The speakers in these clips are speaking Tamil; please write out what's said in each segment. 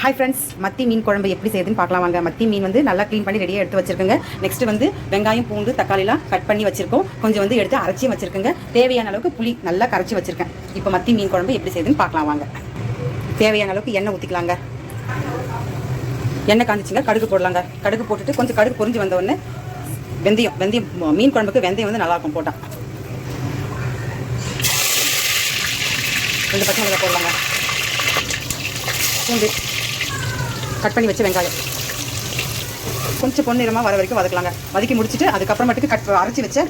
ஹாய் ஃப்ரெண்ட்ஸ் மத்தி மீன் குழம்பு எப்படி செய்யுதுன்னு பார்க்கலாம் வாங்க. மத்தி மீன் வந்து நல்லா க்ளீன் பண்ணி ரெடியாக எடுத்து வச்சிருக்கோங்க. நெக்ஸ்ட் வந்து வெங்காயம் பூண்டு தக்காளிலாம் கட் பண்ணி வச்சிருக்கோம். கொஞ்சம் வந்து எடுத்து அரைச்சியும் வச்சிருக்கோங்க. தேவையான அளவுக்கு புளி நல்லா கரைச்சி வச்சிருக்கேன். இப்போ மத்தி மீன் குழம்பு எப்படி செய்யுதுன்னு பார்க்கலாம் வாங்க. தேவையான அளவுக்கு எண்ணெய் ஊற்றிக்கலாங்க எண்ணெய் காஞ்சிச்சிங்க கடுகு போடலாங்க. கடுகு போட்டுட்டு கொஞ்சம் கடுகு பொறிஞ்சு வந்த வெந்தயம் வெந்தயம் மீன் குழம்புக்கு வெந்தயம் வந்து நல்லா இருக்கும் போட்டால் ரெண்டு பச்சை மிளகாய் போடலாங்க. பூண்டு. கட் பண்ணி வச்ச வெங்காயம். கொஞ்சம் பொன்னிறமாக வர வரைக்கும் வதக்கலாங்க. வதக்கி முடிச்சுட்டு அதுக்கப்புறமேட்டுக்கு கட் அரைச்சி வச்ச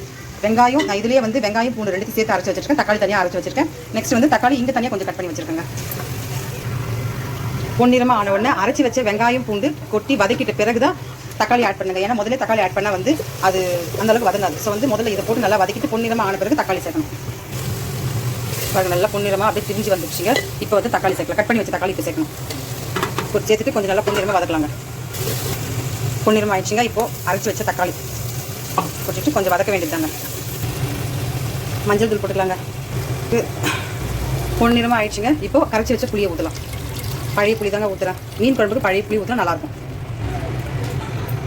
வெங்காயம் நான் இதுலேயே வந்து வெங்காயம் பூண்டு ரெண்டுத்தையும் சேர்த்து அரைச்சி வச்சிருக்கேன். தக்காளி தனியாக அரைச்சி வச்சிருக்கேன். நெக்ஸ்ட் வந்து தக்காளி இங்கே தனியாக கொஞ்சம் கட் பண்ணி வச்சிருக்கேங்க. பொன்னிறமாக ஆன உடனே அரைச்சி வச்ச வெங்காயம் பூண்டு கொட்டி வதக்கிட்ட பிறகு தான் தக்காளி ஆட் பண்ணுங்க. ஏன்னா முதல்ல தக்காளி ஆட் பண்ணால் வந்து அது அந்த அளவுக்கு வதங்காது. ஸோ வந்து முதல்ல இதை போட்டு நல்லா வதக்கிட்டு பொன்னிறமாக ஆன பிறகு தக்காளி சேர்க்கணும். பாருங்கள் நல்லா பொன்னிறமாக அப்படியே திரிஞ்சு வந்துடுச்சுங்க இப்போ வந்து தக்காளி சேர்க்கலாம். கட் பண்ணி வச்சு தக்காளி இப்போ சேர்க்கணும். சேர்த்துட்டு கொஞ்சம் நல்லா பொன்னிறமாக வதக்கலாங்க. பொன்னிறமாக ஆயிடுச்சுங்க இப்போது அரைச்சி வச்ச தக்காளி. போட்டுட்டு கொஞ்சம் வதக்க வேண்டியதுதாங்க. மஞ்சள் தூள் போட்டுக்கலாங்க. இது பொன்னிறமாக ஆயிடுச்சுங்க இப்போது கரைச்சி வச்ச புளியை ஊற்றலாம் பழைய புளி தாங்க ஊற்றுறேன் மீன் குழம்புக்கு பழைய புளி ஊற்றினா நல்லாயிருக்கும்.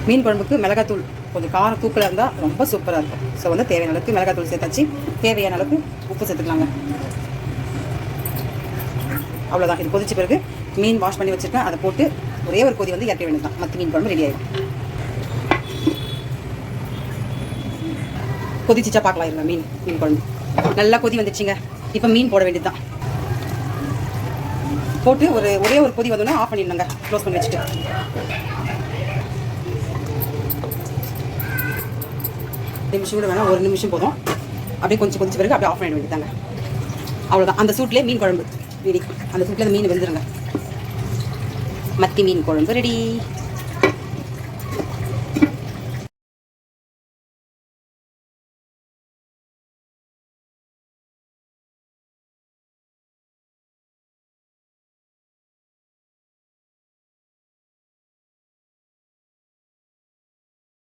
மீன் குழம்புக்கு மிளகாத்தூள் கொஞ்சம் காரம் தூக்கலாக இருந்தால் ரொம்ப சூப்பராக இருக்கும். ஸோ வந்து தேவையான அளவுக்கு மிளகாத்தூள் சேர்த்தாச்சு. தேவையான அளவுக்கு உப்பு சேர்த்துக்கலாங்க. அவ்வளோதான் இது கொதிச்ச பிறகு மீன் வாஷ் பண்ணி வச்சுருக்கேன். அதை போட்டு ஒரே ஒரு கொதி வந்து இறக்க வேண்டியது தான் மற்ற மீன் குழம்பு ரெடி ஆகிடும் கொதிச்சிச்சா பார்க்கலாம் இருங்க மீன் மீன் குழம்பு. நல்லா கொதி வந்துச்சுங்க. இப்போ மீன் போட வேண்டியது தான் போட்டு ஒரு ஒரே ஒரு கொதி வந்தோடனே ஆஃப் பண்ணிடணுங்க. க்ளோஸ் பண்ணி வச்சுட்டு. நிமிஷம் கூட வேணாம். ஒரு நிமிஷம் போதும். அப்படியே கொஞ்சம் கொஞ்சம் பிறகு அப்படியே ஆஃப் பண்ண வேண்டியதாங்க அவ்வளோதான் அந்த சூட்லேயே மீன் குழம்பு வீடி அந்த சூட்டில் அந்த மீன் வெந்துருங்க. மத்தி மீன் குழம்பு ரெடி